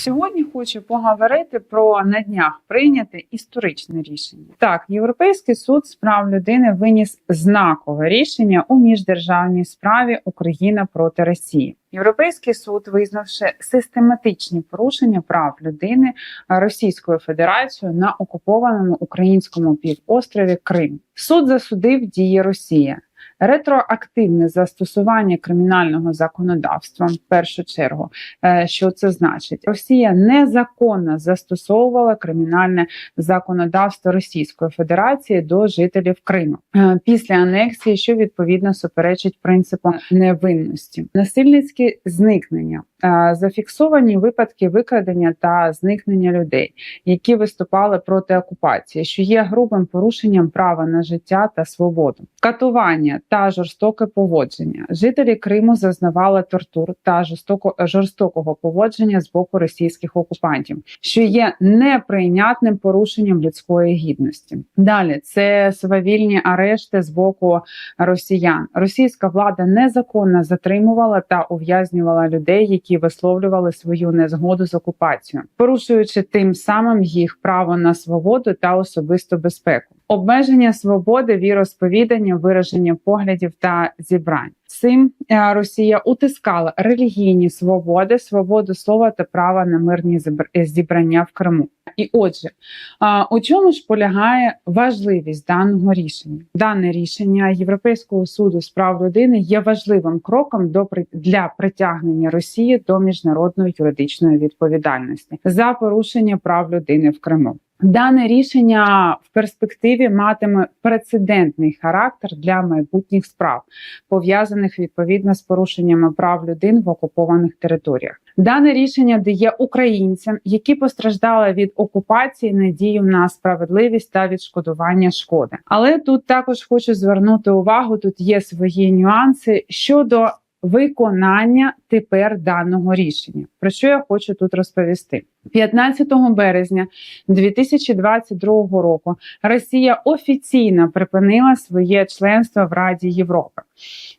Сьогодні хочу поговорити про на днях прийняте історичне рішення. Так, Європейський суд з прав людини виніс знакове рішення у міждержавній справі Україна проти Росії. Європейський суд, визнавши систематичні порушення прав людини Російською Федерацією на окупованому українському півострові Крим, суд засудив дії Росії. Ретроактивне застосування кримінального законодавства в першу чергу, Е, що це значить? Росія незаконно застосовувала кримінальне законодавство Російської Федерації до жителів Криму е, після анексії, що відповідно суперечить принципу невинності, насильницькі зникнення. Е, Зафіксовані випадки викрадення та зникнення людей, які виступали проти окупації, що є грубим порушенням права на життя та свободу, катування та жорстоке поводження. Жителі Криму зазнавали тортур та жорстоко жорстокого поводження з боку російських окупантів, що є неприйнятним порушенням людської гідності. Далі це свавільні арешти з боку росіян. Російська влада незаконно затримувала та ув'язнювала людей, які висловлювали свою незгоду з окупацією, порушуючи тим самим їх право на свободу та особисту безпеку. Обмеження свободи віросповідання, вираження поглядів та зібрань. Цим е, Росія утискала релігійні свободи, свободу слова та права на мирні зібр- зібрання в Криму. І отже, у чому ж полягає важливість даного рішення? Дане рішення Європейського суду з прав людини є важливим кроком до для притягнення Росії до міжнародної юридичної відповідальності за порушення прав людини в Криму. Дане рішення в перспективі матиме прецедентний характер для майбутніх справ, пов'язаних відповідно з порушеннями прав людин в окупованих територіях. Дане рішення дає українцям, які постраждали від окупації, надію на справедливість та відшкодування шкоди. Але тут також хочу звернути увагу: тут є свої нюанси щодо виконання тепер даного рішення. Про що я хочу тут розповісти? 15 березня 2022 року Росія офіційно припинила своє членство в Раді Європи,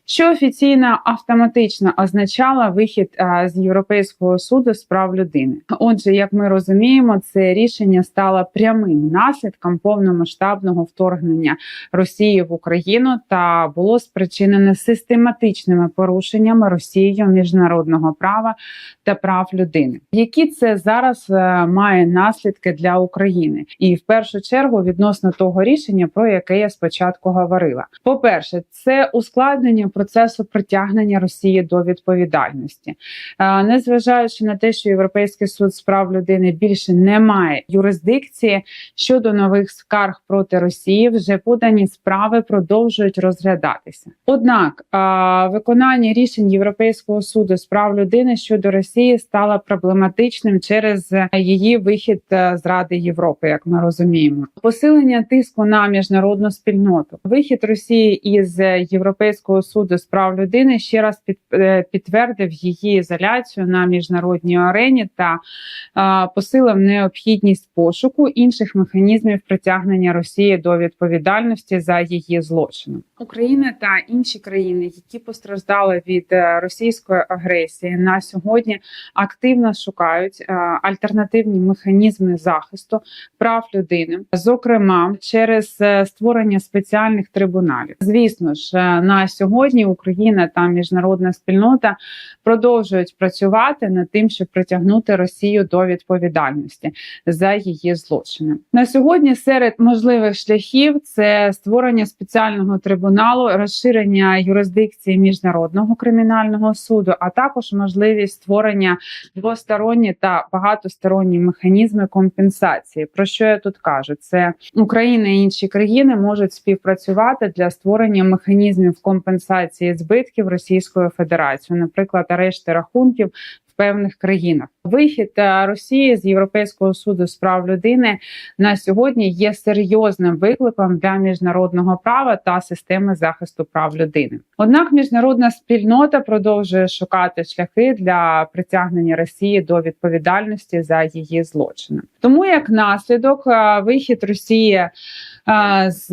що офіційно автоматично означало вихід з Європейського суду з прав людини. Отже, як ми розуміємо, це рішення стало прямим наслідком повномасштабного вторгнення Росії в Україну та було спричинене систематичними порушеннями Росією міжнародного права та прав людини. Які це зараз е, має наслідки для України, і в першу чергу відносно того рішення, про яке я спочатку говорила. По перше, це ускладнення процесу притягнення Росії до відповідальності, Е, незважаючи на те, що Європейський суд з прав людини більше не має юрисдикції щодо нових скарг проти Росії, вже подані справи продовжують розглядатися. Однак е, виконання рішень Європейського суду з прав людини щодо Росії стало проблематичним через е, її вихід е, з Ради Європи, як ми розуміємо, посилення тиску на міжнародну спільноту, вихід Росії із е, Європейського суду з прав людини ще раз під, підтвердив її ізоляцію на міжнародній арені та посилив необхідність пошуку інших механізмів притягнення Росії до відповідальності за її злочини. Україна та інші країни, які постраждали від е, російської агресії, на сьогодні активно шукають е, альтернативні механізми захисту прав людини, зокрема через е, створення спеціальних трибуналів. Звісно ж, на сьогодні Україна та міжнародна спільнота продовжують працювати над тим, щоб притягнути Росію до відповідальності за її злочини. На сьогодні серед можливих шляхів це створення спеціального трибуналу, розширення юрисдикції міжнародного кримінального суду, а також можливість створення двосторонні та багатосторонні механізми компенсації. Про що я тут кажу? Це Україна і інші країни можуть співпрацювати для створення механізмів компенсації збитків Російською Федерацією, наприклад, арешти рахунків. В певних країнах вихід е, Росії з Європейського суду з прав людини на сьогодні є серйозним викликом для міжнародного права та системи захисту прав людини. Однак міжнародна спільнота продовжує шукати шляхи для притягнення Росії до відповідальності за її злочини. Тому як наслідок е, вихід Росії з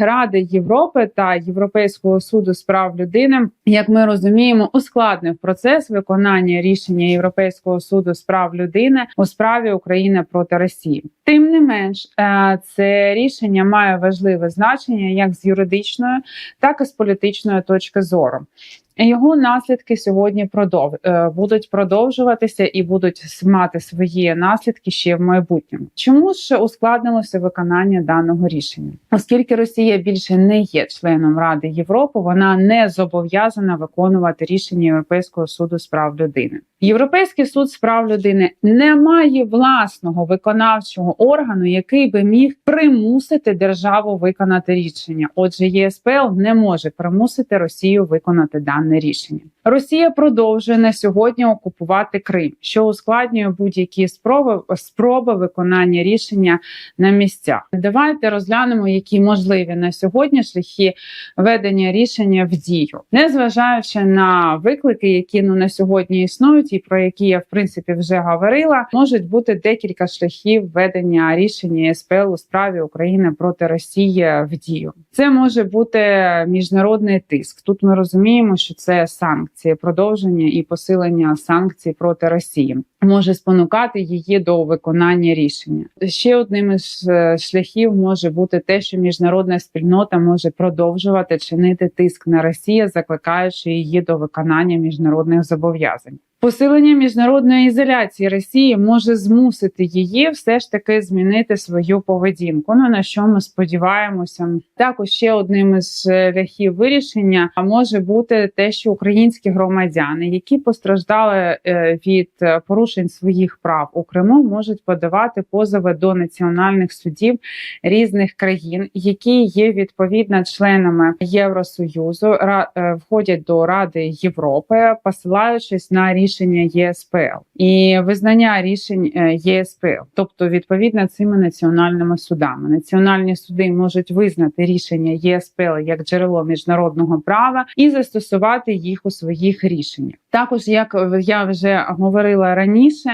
Ради Європи та Європейського суду з прав людини, як ми розуміємо, ускладнив процес виконання рішення Європейського суду з прав людини у справі України проти Росії. Тим не менш, е, це рішення має важливе значення як з юридичної, так і з політичної точки зору. Його наслідки сьогодні продов... е, будуть продовжуватися і будуть мати свої наслідки ще в майбутньому. Чому ж ускладнилося виконання даного рішення? Оскільки Росія більше не є членом Ради Європи, вона не зобов'язана виконувати рішення Європейського суду з прав людини. Європейський суд з прав людини не має власного виконавчого органу, який би міг примусити державу виконати рішення. Отже, ЄСПЛ не може примусити Росію виконати дане рішення. Росія продовжує на сьогодні окупувати Крим, що ускладнює будь-які спроби спроби виконання рішення на місцях. Давайте розглянемо, які можливі на сьогодні шляхи ведення рішення в дію, незважаючи на виклики, які ну на сьогодні існують, і про які я в принципі вже говорила, можуть бути декілька шляхів ведення рішення СПЛ у справі України проти Росії в дію. Це може бути міжнародний тиск. Тут ми розуміємо, що це санкції, продовження і посилення санкцій проти Росії може спонукати її до виконання рішення. Ще одним із е, шляхів може бути те, що міжнародна спільнота може продовжувати чинити тиск на Росію, закликаючи її до виконання міжнародних зобов'язань. Посилення міжнародної ізоляції Росії може змусити її все ж таки змінити свою поведінку. Ну на що ми сподіваємося, також ще одним із шляхів вирішення може бути те, що українські громадяни, які постраждали е, від порушень своїх прав у Криму, можуть подавати позови до національних судів різних країн, які є відповідно членами Євросоюзу, е, входять до Ради Європи, посилаючись на рішення ЄСПЛ і визнання рішень е, ЄСПЛ, тобто відповідно цими національними судами. Національні суди можуть визнати рішення ЄСПЛ як джерело міжнародного права і застосувати їх у своїх рішеннях. Також, як я вже говорила раніше,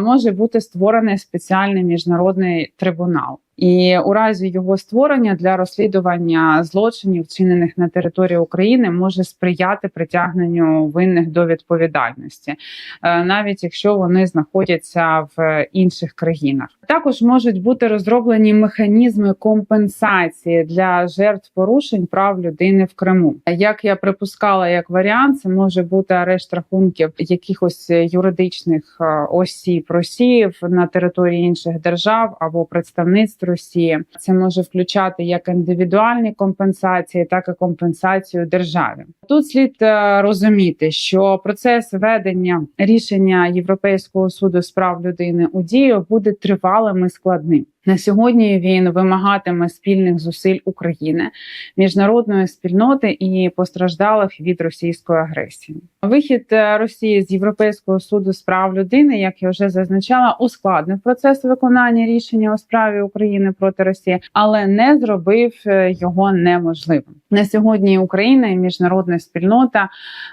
може бути створений спеціальний міжнародний трибунал. І у разі його створення для розслідування злочинів, вчинених на території України, може сприяти притягненню винних до відповідальності, е, навіть якщо вони знаходяться в інших країнах. Також можуть бути розроблені механізми компенсації для жертв порушень прав людини в Криму. Як я припускала, як варіант, це може бути арешт рахунків якихось юридичних е, осіб Росії на території інших держав або представництв Росії. Це може включати як індивідуальні компенсації, так і компенсацію державі. Тут слід е, розуміти, що процес ведення рішення Європейського суду з прав людини у дію буде тривалим і складним. На сьогодні він вимагатиме спільних зусиль України, міжнародної спільноти і постраждалих від російської агресії. Вихід е, Росії з Європейського суду з прав людини, як я вже зазначала, ускладнив процес виконання рішення у справі України проти Росії, але не зробив е, його неможливим. На сьогодні Україна і міжнародна спільнота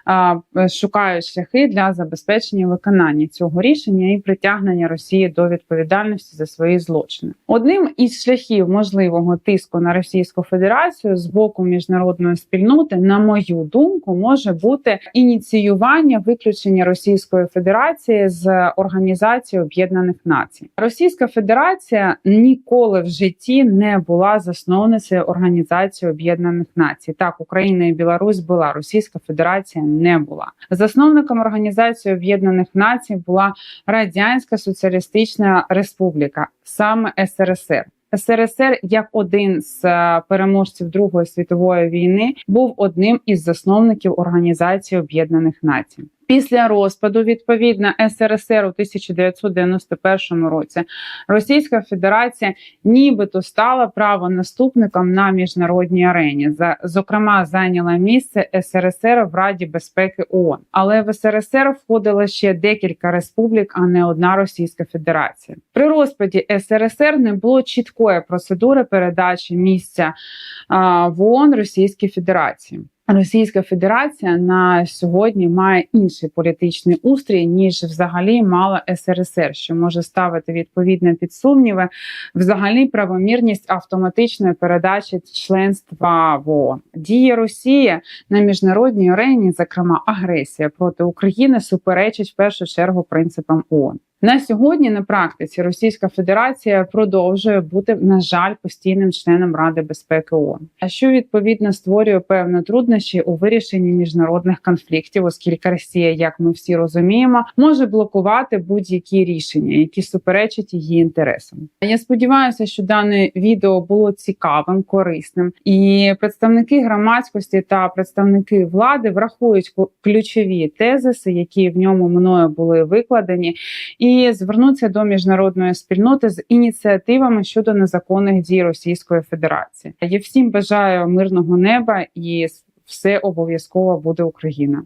а, шукають шляхи для забезпечення виконання цього рішення і притягнення Росії до відповідальності за свої злочини. Одним із шляхів можливого тиску на Російську Федерацію з боку міжнародної спільноти, на мою думку, може бути ініціювання виключення Російської Федерації з Організації Об'єднаних Націй. Російська Федерація ніколи в житті не була засновницею Організації Об'єднаних Націй. Так, Україна і Білорусь була, Російська Федерація не була. Засновником Організації Об'єднаних Націй була Радянська Соціалістична Республіка, саме СРСР. СРСР як один з е, переможців Другої світової війни був одним із засновників Організації Об'єднаних Націй. Після розпаду відповідно СРСР у 1991 році Російська Федерація нібито стала правонаступником на міжнародній арені. За зокрема зайняла місце СРСР в Раді безпеки ООН. Але в СРСР входило ще декілька республік, а не одна Російська Федерація. При розпаді СРСР не було чіткої процедури передачі місця а, в ООН Російській Федерації. Російська Федерація на сьогодні має інший політичний устрій ніж взагалі мала СРСР, що може ставити відповідно під сумніви взагалі правомірність автоматичної передачі членства в ООН. Дії Росії на міжнародній арені, зокрема агресія проти України, суперечить в першу чергу принципам ООН. На сьогодні на практиці Російська Федерація продовжує бути, на жаль, постійним членом Ради безпеки ООН, а що відповідно створює певні труднощі у вирішенні міжнародних конфліктів, оскільки Росія, як ми всі розуміємо, може блокувати будь-які рішення, які суперечать її інтересам. Я сподіваюся, що дане відео було цікавим, корисним, і представники громадськості та представники влади врахують ключові тезиси, які в ньому мною були викладені і звернутися до міжнародної спільноти з ініціативами щодо незаконних дій Російської Федерації. Я всім бажаю мирного неба і все обов'язково буде Україна.